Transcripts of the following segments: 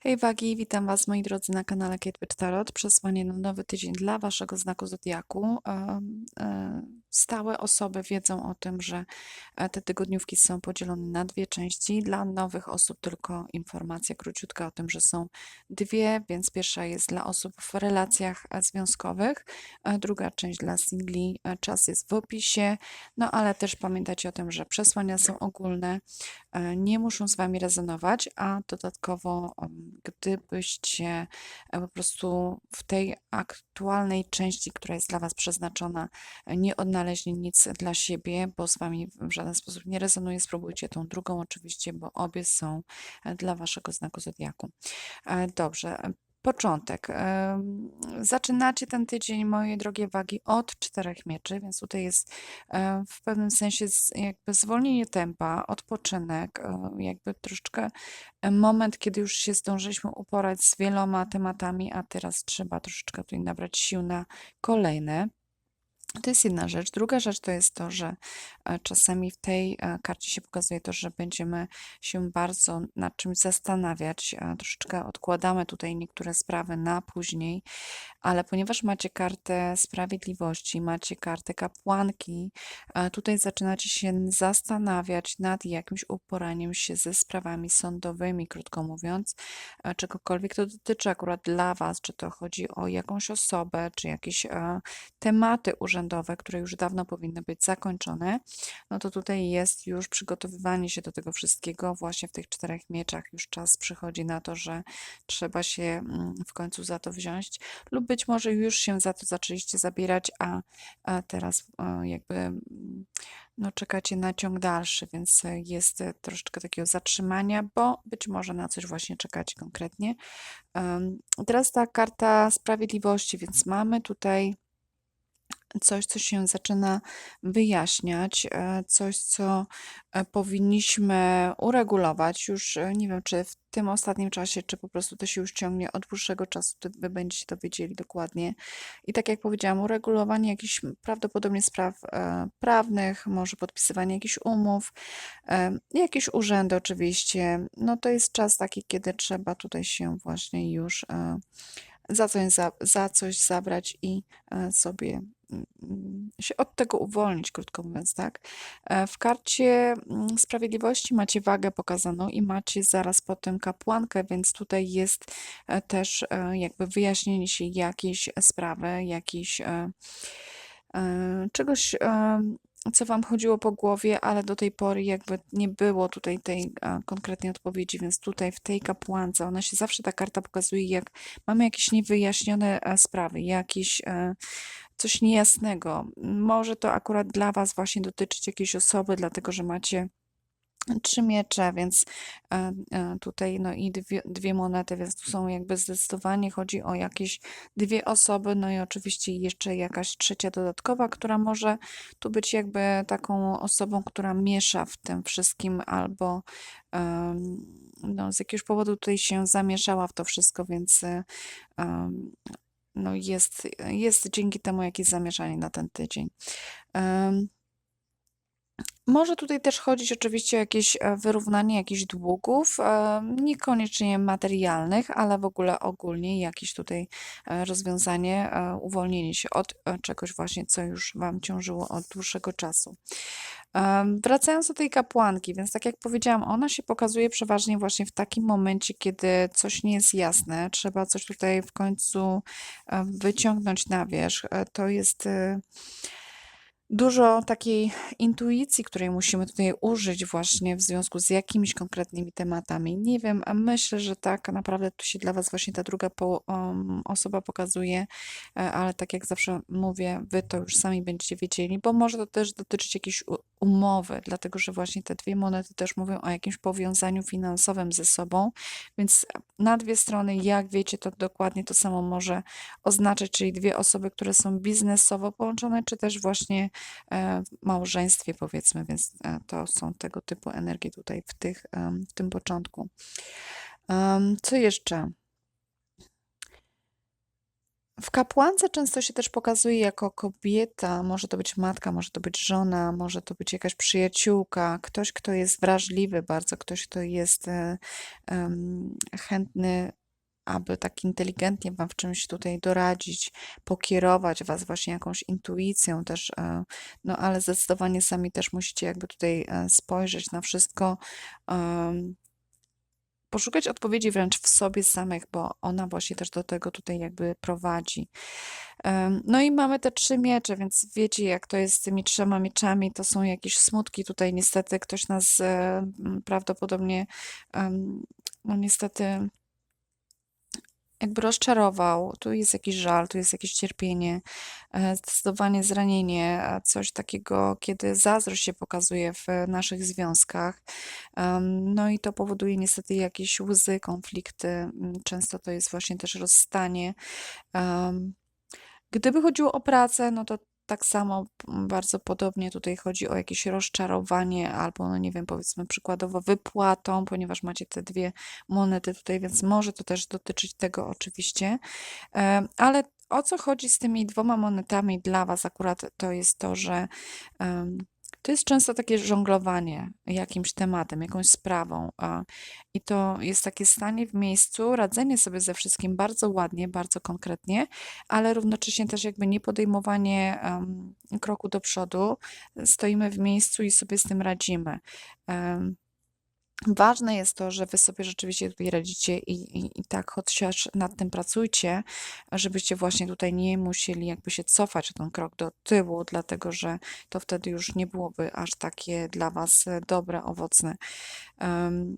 Hej wagi, witam Was moi drodzy na kanale Kate Tarot. Przesłanie na nowy tydzień dla Waszego znaku Zodiaku. E, Stałe osoby wiedzą o tym, że e, te tygodniówki są podzielone na dwie części. Dla nowych osób tylko informacja króciutka o tym, że są dwie, więc pierwsza jest dla osób w relacjach e, związkowych, a druga część dla singli. E, Czas jest w opisie, no ale też pamiętajcie o tym, że przesłania są ogólne, e, nie muszą z Wami rezonować, a dodatkowo em, gdybyście e, po prostu w tej aktualnej części, która jest dla Was przeznaczona, e, nie odnaleźli nic dla siebie, bo z Wami w żaden sposób nie rezonuje, spróbujcie tą drugą oczywiście, bo obie są e, dla Waszego znaku zodiaku. E, Dobrze. e, Początek. Zaczynacie ten tydzień, moje drogie wagi, od czterech mieczy, więc tutaj jest w pewnym sensie jakby zwolnienie tempa, odpoczynek, jakby troszeczkę moment, kiedy już się zdążyliśmy uporać z wieloma tematami, a teraz trzeba troszeczkę tutaj nabrać sił na kolejne. To jest jedna rzecz. Druga rzecz to jest to, że e, czasami w tej e, karcie się pokazuje to, że będziemy się bardzo nad czymś zastanawiać. e, Troszeczkę odkładamy tutaj niektóre sprawy na później, ale ponieważ macie kartę sprawiedliwości, macie kartę kapłanki, e, tutaj zaczynacie się zastanawiać nad jakimś uporaniem się ze sprawami sądowymi, krótko mówiąc, e, czegokolwiek to dotyczy akurat dla Was, czy to chodzi o jakąś osobę, czy jakieś e, tematy urzędowe, które już dawno powinny być zakończone, no to tutaj jest już przygotowywanie się do tego wszystkiego właśnie w tych czterech mieczach. Już czas przychodzi na to, że trzeba się mm, w końcu za to wziąć, lub być może już się za to zaczęliście zabierać, a, a teraz e, jakby mm, no, czekacie na ciąg dalszy, więc jest troszeczkę takiego zatrzymania, bo być może na coś właśnie czekacie konkretnie. Teraz ta karta sprawiedliwości, więc mamy tutaj coś, co się zaczyna wyjaśniać, e, coś, co e, powinniśmy uregulować. Już e, nie wiem, czy w tym ostatnim czasie, czy po prostu to się już ciągnie od dłuższego czasu, to wy będziecie to wiedzieli dokładnie. I tak jak powiedziałam, uregulowanie jakichś prawdopodobnie spraw prawnych, może podpisywanie jakichś umów, jakieś urzędy oczywiście. No to jest czas taki, kiedy trzeba tutaj się właśnie już za coś, za, za coś zabrać i sobie się od tego uwolnić, krótko mówiąc, tak? E, W karcie mm, sprawiedliwości macie wagę pokazaną i macie zaraz potem kapłankę, więc tutaj jest e, też e, jakby wyjaśnienie się jakiejś sprawy, jakiejś czegoś, co wam chodziło po głowie, ale do tej pory jakby nie było tutaj tej konkretnej odpowiedzi, więc tutaj w tej kapłance, ona się zawsze ta karta pokazuje, jak mamy jakieś niewyjaśnione sprawy, jakieś coś niejasnego. Może to akurat dla was właśnie dotyczyć jakiejś osoby, dlatego że macie trzy miecze, więc e, e, tutaj no i dwie, dwie monety, więc tu są jakby zdecydowanie chodzi o jakieś dwie osoby, no i oczywiście jeszcze jakaś trzecia dodatkowa, która może tu być jakby taką osobą, która miesza w tym wszystkim albo no, z jakiegoś powodu tutaj się zamieszała w to wszystko, więc e, no jest, jest dzięki temu jakieś zamieszanie na ten tydzień. Em, może tutaj też chodzić oczywiście o jakieś e, wyrównanie jakichś długów, e, niekoniecznie materialnych, ale w ogóle ogólnie jakieś tutaj e, rozwiązanie, uwolnienie się od czegoś właśnie, co już Wam ciążyło od dłuższego czasu. Wracając do tej kapłanki, więc tak jak powiedziałam, ona się pokazuje przeważnie właśnie w takim momencie, kiedy coś nie jest jasne, trzeba coś tutaj w końcu wyciągnąć na wierzch. To jest dużo takiej intuicji, której musimy tutaj użyć właśnie w związku z jakimiś konkretnymi tematami. Nie wiem, myślę, że tak naprawdę tu się dla Was właśnie ta druga po, um, osoba pokazuje, e, ale tak jak zawsze mówię, Wy to już sami będziecie wiedzieli, bo może to też dotyczyć jakiejś umowy, dlatego że właśnie te dwie monety też mówią o jakimś powiązaniu finansowym ze sobą, więc na dwie strony, jak wiecie, to dokładnie to samo może oznaczać, czyli dwie osoby, które są biznesowo połączone, czy też właśnie małżeństwie, powiedzmy, więc e, to są tego typu energie tutaj w, tych, w tym początku. Co jeszcze? W kapłance często się też pokazuje jako kobieta, może to być matka, może to być żona, może to być jakaś przyjaciółka, ktoś, kto jest wrażliwy bardzo, ktoś, kto jest e, em, chętny, aby tak inteligentnie wam w czymś tutaj doradzić, pokierować was właśnie jakąś intuicją też, e, no ale zdecydowanie sami też musicie jakby tutaj e, spojrzeć na wszystko, poszukać odpowiedzi wręcz w sobie samych, bo ona właśnie też do tego tutaj jakby prowadzi. No i mamy te trzy miecze, więc wiecie, jak to jest z tymi trzema mieczami, to są jakieś smutki. Tutaj niestety ktoś nas e, prawdopodobnie, no niestety jakby rozczarował. Tu jest jakiś żal, tu jest jakieś cierpienie, e, zdecydowanie zranienie, coś takiego, kiedy zazdrość się pokazuje w naszych związkach. No i to powoduje niestety jakieś łzy, konflikty. m, Często to jest właśnie też rozstanie. Gdyby chodziło o pracę, no to tak samo m, bardzo podobnie tutaj chodzi o jakieś rozczarowanie albo, no nie wiem, powiedzmy przykładowo wypłatą, ponieważ macie te dwie monety tutaj, więc może to też dotyczyć tego oczywiście. Ale o co chodzi z tymi dwoma monetami dla Was akurat to jest to, że to jest często takie żonglowanie jakimś tematem, jakąś sprawą. I to jest takie stanie w miejscu, radzenie sobie ze wszystkim bardzo ładnie, bardzo konkretnie, ale równocześnie też jakby nie podejmowanie kroku do przodu. Stoimy w miejscu i sobie z tym radzimy. Ważne jest to, że wy sobie rzeczywiście tutaj radzicie i, i, i tak chociaż nad tym pracujcie, żebyście właśnie tutaj nie musieli jakby się cofać o ten krok do tyłu, dlatego że to wtedy już nie byłoby aż takie dla was e, dobre, owocne. Em,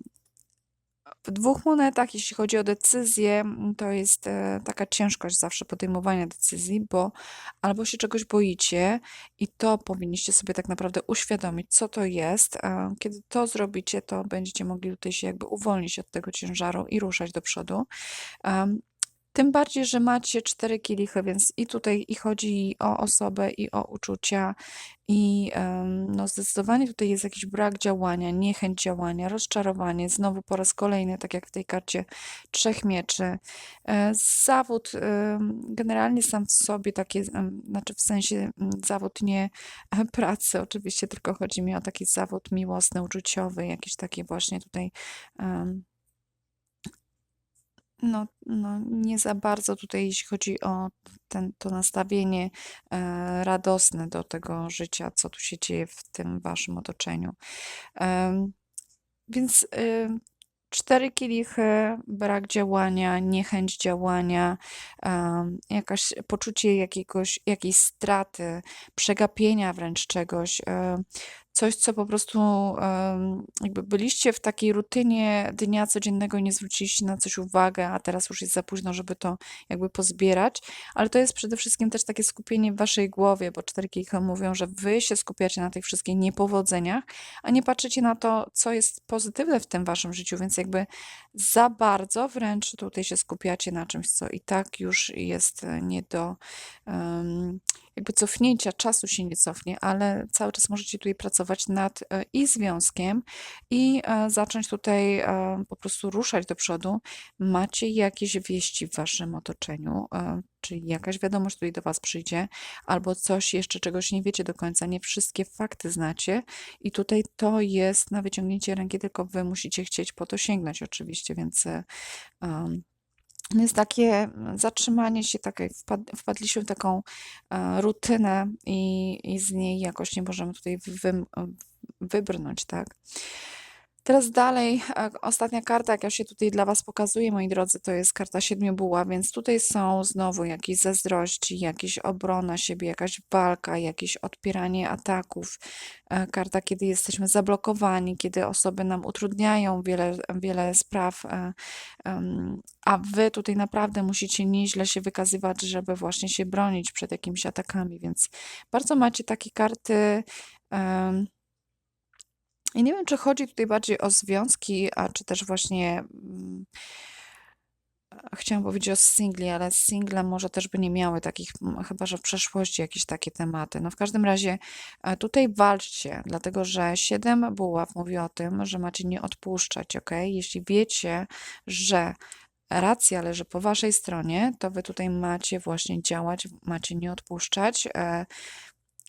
w dwóch monetach, jeśli chodzi o decyzję, m, to jest e, taka ciężkość zawsze podejmowania decyzji, bo albo się czegoś boicie i to powinniście sobie tak naprawdę uświadomić, co to jest. Kiedy to zrobicie, to będziecie mogli tutaj się jakby uwolnić od tego ciężaru i ruszać do przodu. Tym bardziej, że macie cztery kielichy, więc i tutaj i chodzi o osobę, i o uczucia, i no zdecydowanie tutaj jest jakiś brak działania, niechęć działania, rozczarowanie, znowu po raz kolejny, tak jak w tej karcie trzech mieczy. E, Zawód generalnie sam w sobie takie, znaczy w sensie zawód nie pracy. Oczywiście, tylko chodzi mi o taki zawód miłosny, uczuciowy, jakiś taki właśnie tutaj em, no, no, nie za bardzo tutaj, jeśli chodzi o ten, to nastawienie e, radosne do tego życia, co tu się dzieje w tym waszym otoczeniu. Em, więc y, cztery kielichy, brak działania, niechęć działania, em, jakaś poczucie jakiegoś, jakiejś straty, przegapienia wręcz czegoś. Coś, co po prostu jakby byliście w takiej rutynie dnia codziennego i nie zwróciliście na coś uwagę, a teraz już jest za późno, żeby to jakby pozbierać. Ale to jest przede wszystkim też takie skupienie w waszej głowie, bo cztery kielichy mówią, że wy się skupiacie na tych wszystkich niepowodzeniach, a nie patrzycie na to, co jest pozytywne w tym waszym życiu, więc jakby za bardzo wręcz tutaj się skupiacie na czymś, co i tak już jest e, nie do em, jakby cofnięcia, czasu się nie cofnie, ale cały czas możecie tutaj pracować nad e, i związkiem, i e, zacząć tutaj e, po prostu ruszać do przodu. Macie jakieś wieści w waszym otoczeniu, czyli jakaś wiadomość tutaj do was przyjdzie, albo coś jeszcze, czegoś nie wiecie do końca, nie wszystkie fakty znacie i tutaj to jest na wyciągnięcie ręki, tylko wy musicie chcieć po to sięgnąć oczywiście, więc em, jest takie zatrzymanie się, takie wpad, wpadliśmy w taką e, rutynę i, i z niej jakoś nie możemy tutaj wy, wybrnąć, tak? Teraz dalej, e, ostatnia karta, jaka się tutaj dla Was pokazuje, moi drodzy, to jest karta siedmiobuła, więc tutaj są znowu jakieś zazdrości, jakieś obrona siebie, jakaś walka, jakieś odpieranie ataków. E, Karta, kiedy jesteśmy zablokowani, kiedy osoby nam utrudniają wiele, wiele spraw, e, a Wy tutaj naprawdę musicie nieźle się wykazywać, żeby właśnie się bronić przed jakimiś atakami, więc bardzo macie takie karty. I nie wiem, czy chodzi tutaj bardziej o związki, a czy też właśnie mm, chciałam powiedzieć o singli, ale single może też by nie miały takich, chyba że w przeszłości jakieś takie tematy. No w każdym razie e, tutaj walczcie, dlatego że siedem buław mówi o tym, że macie nie odpuszczać, ok? Jeśli wiecie, że racja leży po waszej stronie, to wy tutaj macie właśnie działać, macie nie odpuszczać.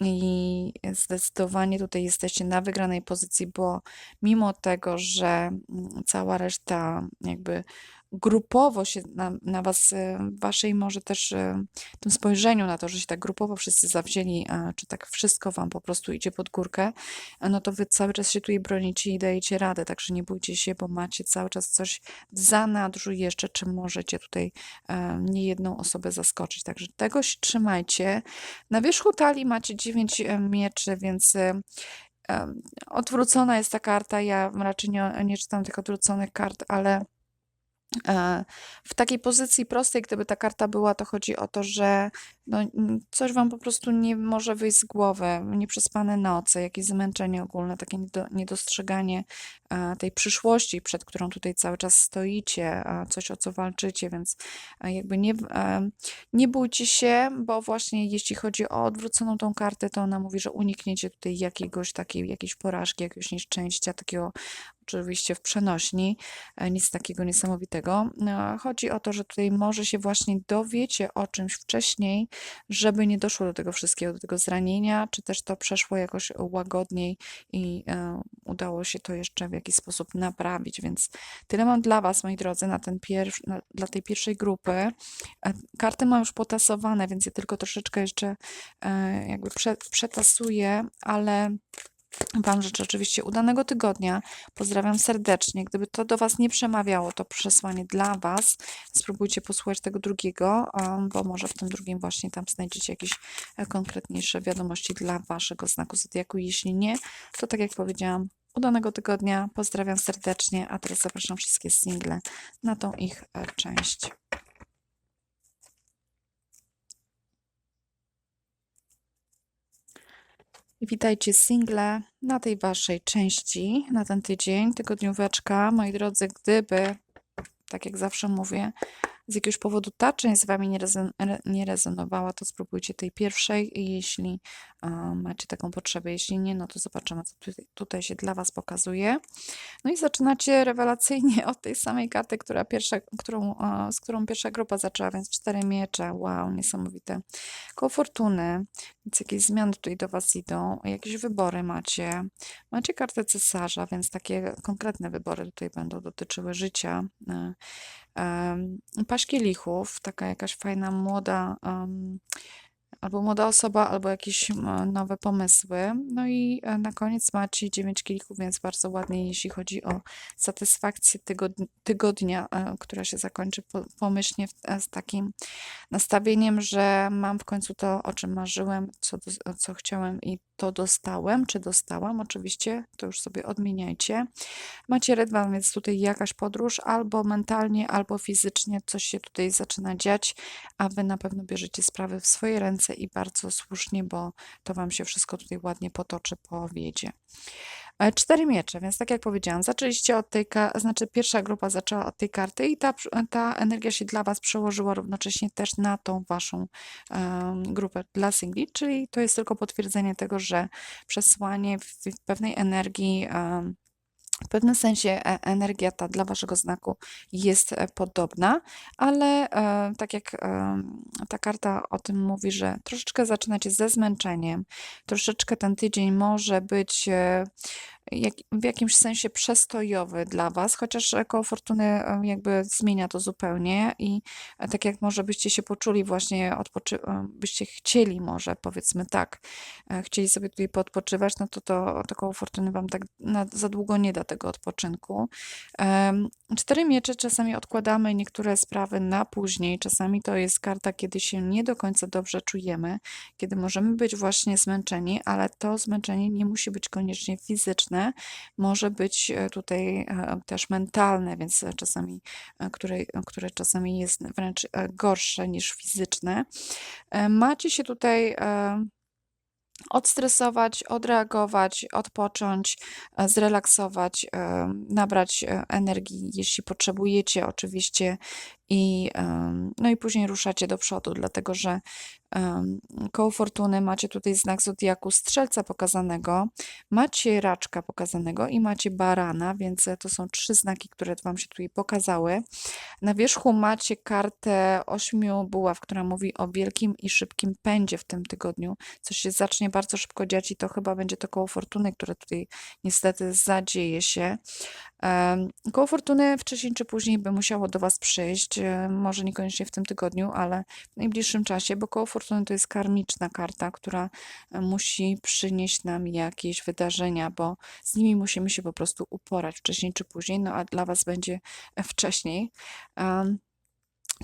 I zdecydowanie tutaj jesteście na wygranej pozycji, bo mimo tego, że mm, cała reszta jakby grupowo się na, na was, e, waszej może też e, tym spojrzeniu na to, że się tak grupowo wszyscy zawzięli, czy tak wszystko wam po prostu idzie pod górkę, no to wy cały czas się tutaj bronicie i dajecie radę, także nie bójcie się, bo macie cały czas coś w zanadrzu jeszcze, czym możecie tutaj e, niejedną osobę zaskoczyć. Także tego się trzymajcie. Na wierzchu talii macie 9 e, mieczy, więc e, odwrócona jest ta karta. Ja raczej nie, nie czytam tych odwróconych kart, ale W takiej pozycji prostej, gdyby ta karta była, to chodzi o to, że no, coś wam po prostu nie może wyjść z głowy, nieprzespane noce, jakieś zmęczenie ogólne, takie niedo, niedostrzeganie e, tej przyszłości, przed którą tutaj cały czas stoicie, e, coś o co walczycie, więc e, jakby nie, e, nie bójcie się, bo właśnie jeśli chodzi o odwróconą tą kartę, to ona mówi, że unikniecie tutaj jakiegoś takiej, jakiejś porażki, jakiegoś nieszczęścia, takiego oczywiście w przenośni, e, nic takiego niesamowitego. E, Chodzi o to, że tutaj może się właśnie dowiecie o czymś wcześniej, żeby nie doszło do tego wszystkiego, do tego zranienia, czy też to przeszło jakoś łagodniej i e, udało się to jeszcze w jakiś sposób naprawić. Więc tyle mam dla Was, moi drodzy, na ten pierw, na, dla tej pierwszej grupy. E, Karty mam już potasowane, więc je tylko troszeczkę jeszcze jakby prze, przetasuję, ale Wam życzę oczywiście udanego tygodnia. Pozdrawiam serdecznie. Gdyby to do Was nie przemawiało, to przesłanie dla Was. Spróbujcie posłuchać tego drugiego, bo może w tym drugim właśnie tam znajdziecie jakieś e, konkretniejsze wiadomości dla Waszego znaku zodiaku. Jeśli nie, to tak jak powiedziałam, udanego tygodnia. Pozdrawiam serdecznie, a teraz zapraszam wszystkie single na tą ich e, część. Witajcie single na tej waszej części, na ten tydzień, tygodnióweczka. Moi drodzy, gdyby, tak jak zawsze mówię, z jakiegoś powodu ta część z wami nie, rezon, re, nie rezonowała, to spróbujcie tej pierwszej, jeśli um, macie taką potrzebę. Jeśli nie, no to zobaczymy, co tutaj, tutaj się dla was pokazuje. No i zaczynacie rewelacyjnie od tej samej karty, która pierwsza, którą, e, z którą pierwsza grupa zaczęła, więc cztery miecze, wow, niesamowite. Koło fortuny, więc jakieś zmiany tutaj do Was idą, jakieś wybory macie. Macie kartę cesarza, więc takie konkretne wybory tutaj będą dotyczyły życia. E, em, Paść kielichów, taka jakaś fajna, młoda, albo młoda osoba, albo jakieś nowe pomysły. No i e, na koniec macie 9 kielichów, więc bardzo ładnie, jeśli chodzi o satysfakcję tygodnia, tygodnia e, która się zakończy po, pomyślnie e, z takim nastawieniem, że mam w końcu to, o czym marzyłem, co, co chciałem i to dostałem, czy dostałam. Oczywiście to już sobie odmieniajcie. Macie rydwan, więc tutaj jakaś podróż, albo mentalnie, albo fizycznie coś się tutaj zaczyna dziać, a wy na pewno bierzecie sprawy w swoje ręce i bardzo słusznie, bo to wam się wszystko tutaj ładnie potoczy po wiedzie. E, Cztery miecze, więc tak jak powiedziałam, zaczęliście od tej, znaczy pierwsza grupa zaczęła od tej karty i ta, ta energia się dla Was przełożyła równocześnie też na tą Waszą em, grupę dla singli, czyli to jest tylko potwierdzenie tego, że przesłanie w, w pewnej energii em, w pewnym sensie e- energia ta dla waszego znaku jest e, podobna, ale e, tak jak e, ta karta o tym mówi, że troszeczkę zaczynacie ze zmęczeniem, troszeczkę ten tydzień może być e, jak, w jakimś sensie przestojowy dla was, chociaż koło fortuny jakby zmienia to zupełnie i e, tak jak może byście się poczuli właśnie, e, byście chcieli może, powiedzmy tak, e, chcieli sobie tutaj poodpoczywać, no to to, to koło fortuny wam tak na, za długo nie da tego odpoczynku. Cztery miecze czasami odkładamy niektóre sprawy na później, czasami to jest karta, kiedy się nie do końca dobrze czujemy, kiedy możemy być właśnie zmęczeni, ale to zmęczenie nie musi być koniecznie fizyczne, może być e, tutaj e, też mentalne, więc e, czasami, które, które czasami jest wręcz gorsze niż fizyczne. Macie się tutaj odstresować, odreagować, odpocząć, zrelaksować, nabrać energii, jeśli potrzebujecie, oczywiście. I, no i później ruszacie do przodu, dlatego że koło fortuny macie tutaj znak zodiaku strzelca pokazanego, macie raczka pokazanego i macie barana, więc to są trzy znaki, które wam się tutaj pokazały. Na wierzchu macie kartę ośmiu buław, która mówi o wielkim i szybkim pędzie w tym tygodniu. Coś się zacznie bardzo szybko dziać i to chyba będzie to koło fortuny, które tutaj niestety zadzieje się. Koło fortuny wcześniej czy później by musiało do Was przyjść, może niekoniecznie w tym tygodniu, ale w najbliższym czasie, bo koło fortuny to jest karmiczna karta, która e, musi przynieść nam jakieś wydarzenia, bo z nimi musimy się po prostu uporać wcześniej czy później, no a dla Was będzie wcześniej.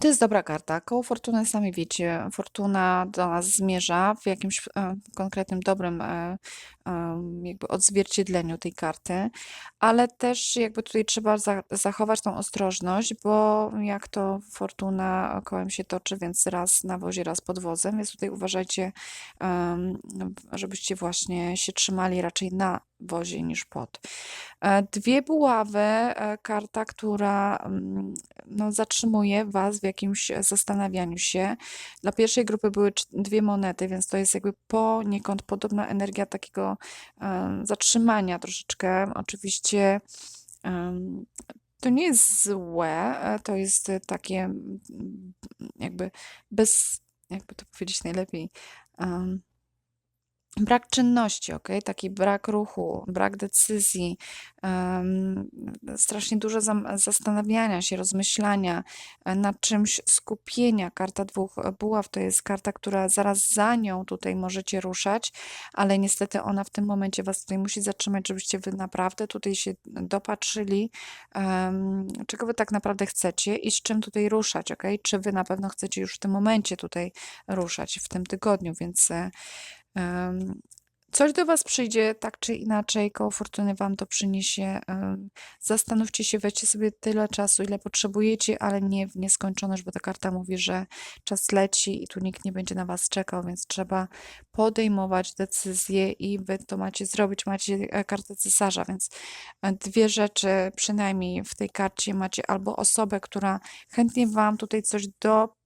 To jest dobra karta. Koło fortuny, sami wiecie, fortuna do nas zmierza w jakimś e, konkretnym, dobrym e, e, jakby odzwierciedleniu tej karty, ale też jakby tutaj trzeba za, zachować tą ostrożność, bo jak to fortuna kołem się toczy, więc raz na wozie, raz pod wozem, więc tutaj uważajcie, żebyście właśnie się trzymali raczej na wozie niż pod. E, dwie buławy, e, karta, która mm, no, zatrzymuje Was w jakimś zastanawianiu się. Dla pierwszej grupy były dwie monety, więc to jest jakby poniekąd podobna energia takiego zatrzymania troszeczkę. Oczywiście to nie jest złe, e, to jest takie mm, jakby bez, jakby to powiedzieć najlepiej, Brak czynności, ok? Taki brak ruchu, brak decyzji, um, strasznie dużo zastanawiania się, rozmyślania e, nad czymś, skupienia. Karta dwóch buław to jest karta, która zaraz za nią tutaj możecie ruszać, ale niestety ona w tym momencie was tutaj musi zatrzymać, żebyście wy naprawdę tutaj się dopatrzyli, um, czego wy tak naprawdę chcecie i z czym tutaj ruszać, ok? Czy wy na pewno chcecie już w tym momencie tutaj ruszać, w tym tygodniu, więc e, Coś do Was przyjdzie, tak czy inaczej, koło fortuny Wam to przyniesie. Zastanówcie się, weźcie sobie tyle czasu, ile potrzebujecie, ale nie w nieskończoność, bo ta karta mówi, że czas leci i tu nikt nie będzie na Was czekał, więc trzeba podejmować decyzje i Wy to macie zrobić. Macie e, kartę cesarza, więc e, dwie rzeczy przynajmniej w tej karcie macie albo osobę, która chętnie Wam tutaj coś do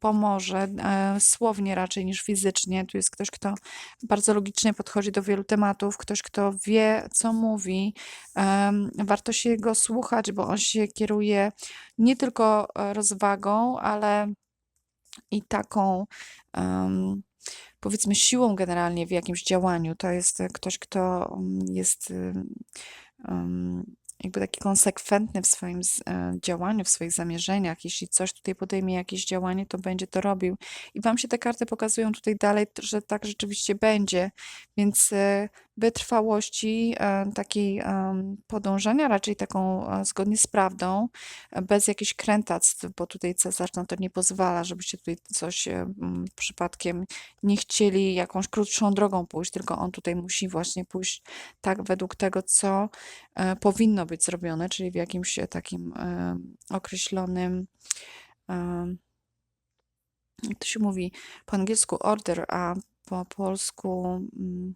pomoże, e, słownie raczej niż fizycznie. Tu jest ktoś, kto bardzo logicznie podchodzi do wielu tematów, ktoś, kto wie, co mówi. Warto się go słuchać, bo on się kieruje nie tylko e, rozwagą, ale i taką powiedzmy siłą generalnie w jakimś działaniu. To jest ktoś, kto mm, jest jakby taki konsekwentny w swoim e, działaniu, w swoich zamierzeniach. Jeśli coś tutaj podejmie jakieś działanie, to będzie to robił. I Wam się te karty pokazują tutaj dalej, że tak rzeczywiście będzie. Więc e, wytrwałości, e, takiej podążania raczej taką e, zgodnie z prawdą, e, bez jakichś krętactw, bo tutaj cesarz na to nie pozwala, żebyście tutaj coś przypadkiem nie chcieli jakąś krótszą drogą pójść, tylko on tutaj musi właśnie pójść tak według tego, co powinno być zrobione, czyli w jakimś takim określonym jak to się mówi po angielsku order, a po polsku mm,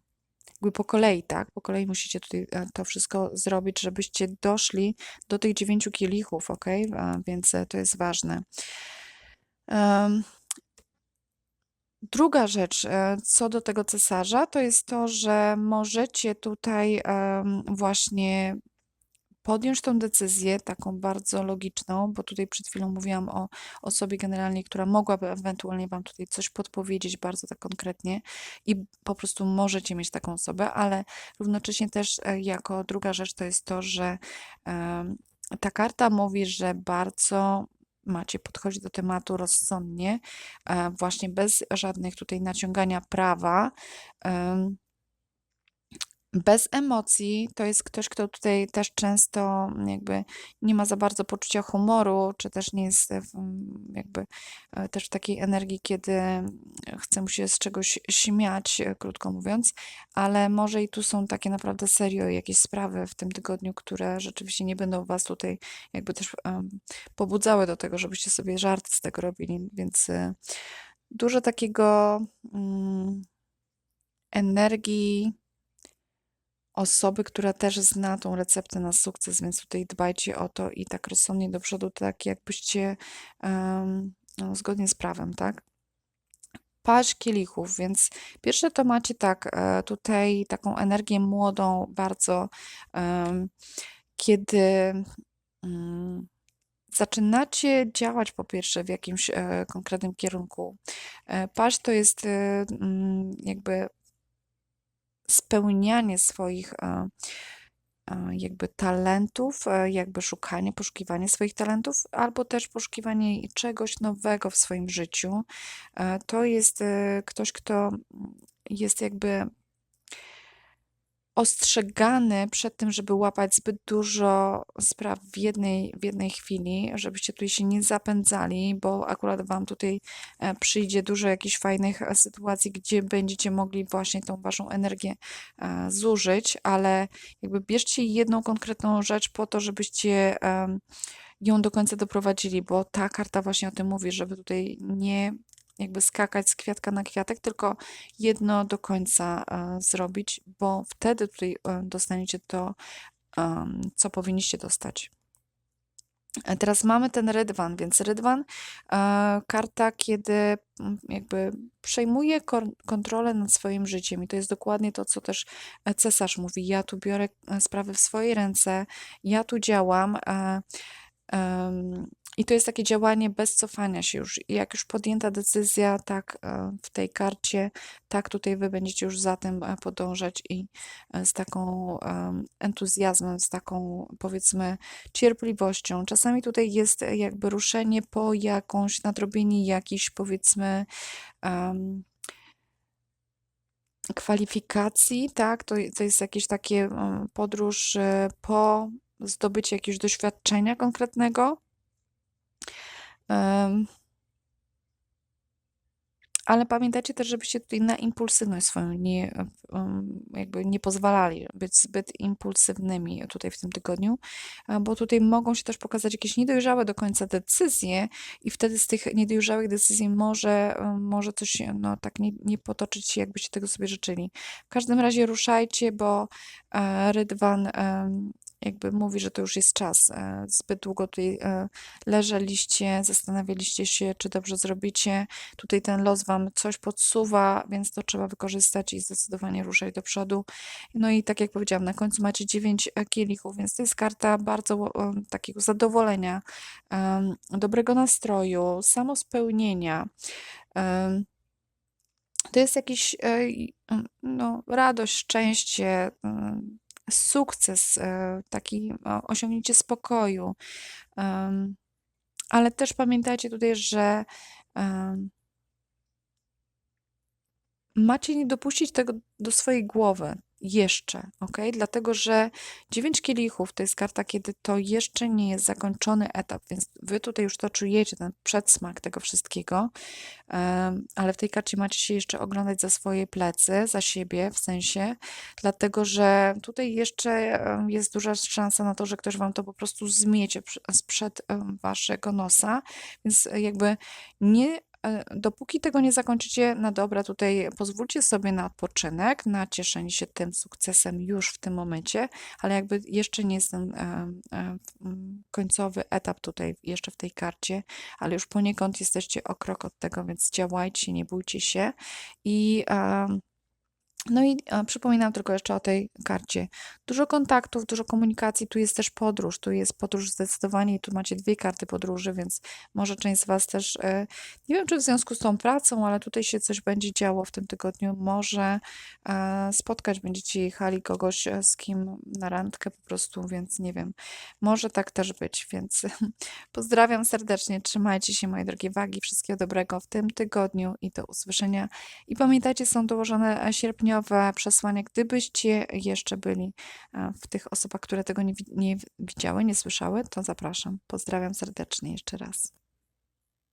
jakby po kolei, tak? Po kolei musicie tutaj e, to wszystko zrobić, żebyście doszli do tych dziewięciu kielichów, ok? Więc e, to jest ważne. Druga rzecz e, co do tego cesarza, to jest to, że możecie tutaj właśnie podjąć tą decyzję, taką bardzo logiczną, bo tutaj przed chwilą mówiłam o osobie generalnie, która mogłaby ewentualnie Wam tutaj coś podpowiedzieć bardzo tak konkretnie i po prostu możecie mieć taką osobę, ale równocześnie też e, jako druga rzecz to jest to, że ta karta mówi, że bardzo macie podchodzić do tematu rozsądnie, e, właśnie bez żadnych tutaj naciągania prawa bez emocji. To jest ktoś, kto tutaj też często jakby nie ma za bardzo poczucia humoru, czy też nie jest jakby e, też w takiej energii, kiedy chce mu się z czegoś śmiać, e, krótko mówiąc, ale może i tu są takie naprawdę serio jakieś sprawy w tym tygodniu, które rzeczywiście nie będą was tutaj jakby też pobudzały do tego, żebyście sobie żarty z tego robili, więc e, dużo takiego mm, energii osoby, która też zna tą receptę na sukces, więc tutaj dbajcie o to i tak rozsądnie do przodu, tak jakbyście em, no, zgodnie z prawem, tak? Paść kielichów, więc pierwsze to macie tak, e, tutaj taką energię młodą bardzo, em, kiedy mm, zaczynacie działać po pierwsze w jakimś e, konkretnym kierunku. E, paść to jest e, mm, jakby spełnianie swoich e, e, jakby talentów, e, jakby szukanie, poszukiwanie swoich talentów, albo też poszukiwanie czegoś nowego w swoim życiu. To jest ktoś, kto jest jakby ostrzegany przed tym, żeby łapać zbyt dużo spraw w jednej, w jednej chwili, żebyście tutaj się nie zapędzali, bo akurat Wam tutaj e, przyjdzie dużo jakichś fajnych e, sytuacji, gdzie będziecie mogli właśnie tą Waszą energię e, zużyć, ale jakby bierzcie jedną konkretną rzecz po to, żebyście ją do końca doprowadzili, bo ta karta właśnie o tym mówi, żeby tutaj nie jakby skakać z kwiatka na kwiatek, tylko jedno do końca e, zrobić, bo wtedy tutaj e, dostaniecie to, co powinniście dostać. E, Teraz mamy ten Rydwan, więc Rydwan, e, karta, kiedy jakby przejmuje kontrolę nad swoim życiem i to jest dokładnie to, co też cesarz mówi. Ja tu biorę sprawy w swoje ręce, ja tu działam. I to jest takie działanie bez cofania się już. I jak już podjęta decyzja, tak e, w tej karcie, tak tutaj wy będziecie już za tym e, podążać i e, z taką em, entuzjazmem, z taką powiedzmy cierpliwością. Czasami tutaj jest jakby ruszenie po jakąś nadrobienie jakichś powiedzmy em, kwalifikacji, tak? To, to jest jakieś takie em, podróż po zdobyciu jakiegoś doświadczenia konkretnego. Ale pamiętajcie też, żebyście tutaj na impulsywność swoją nie, jakby nie pozwalali być zbyt impulsywnymi tutaj w tym tygodniu, e, bo tutaj mogą się też pokazać jakieś niedojrzałe do końca decyzje i wtedy z tych niedojrzałych decyzji może, może coś no, tak nie, nie potoczyć się, jakbyście tego sobie życzyli. W każdym razie ruszajcie, bo e, Rydwan jakby mówi, że to już jest czas. E, Zbyt długo tutaj e, leżeliście, zastanawialiście się, czy dobrze zrobicie. Tutaj ten los wam coś podsuwa, więc to trzeba wykorzystać i zdecydowanie ruszać do przodu. No i tak jak powiedziałam, na końcu macie 9 kielichów, więc to jest karta bardzo e, takiego zadowolenia, dobrego nastroju, samospełnienia. To jest jakiś e, no, radość, szczęście, sukces, e, taki osiągnięcie spokoju. Ale też pamiętajcie tutaj, że macie nie dopuścić tego do swojej głowy jeszcze, ok? Dlatego, że dziewięć kielichów to jest karta, kiedy to jeszcze nie jest zakończony etap, więc wy tutaj już to czujecie, ten przedsmak tego wszystkiego, ale w tej karcie macie się jeszcze oglądać za swoje plecy, za siebie w sensie, dlatego, że tutaj jeszcze jest duża szansa na to, że ktoś wam to po prostu zmiecie sprzed waszego nosa, więc jakby nie dopóki tego nie zakończycie na dobre, tutaj pozwólcie sobie na odpoczynek, na cieszenie się tym sukcesem już w tym momencie, ale jakby jeszcze nie jest ten e, e, końcowy etap tutaj jeszcze w tej karcie, ale już poniekąd jesteście o krok od tego, więc działajcie, nie bójcie się i no i przypominam tylko jeszcze o tej karcie. Dużo kontaktów, dużo komunikacji, tu jest też podróż, tu jest podróż zdecydowanie i tu macie dwie karty podróży, więc może część z Was też, e, nie wiem czy w związku z tą pracą, ale tutaj się coś będzie działo w tym tygodniu, może e, spotkać będziecie jechali kogoś, e, z kim na randkę po prostu, więc nie wiem, może tak też być, więc pozdrawiam serdecznie, trzymajcie się moje drogie wagi, wszystkiego dobrego w tym tygodniu i do usłyszenia. I pamiętajcie, są dołożone e, sierpniowe przesłania. Gdybyście jeszcze byli e, w tych osobach, które tego nie, nie widziały, nie słyszały, to zapraszam. Pozdrawiam serdecznie jeszcze raz.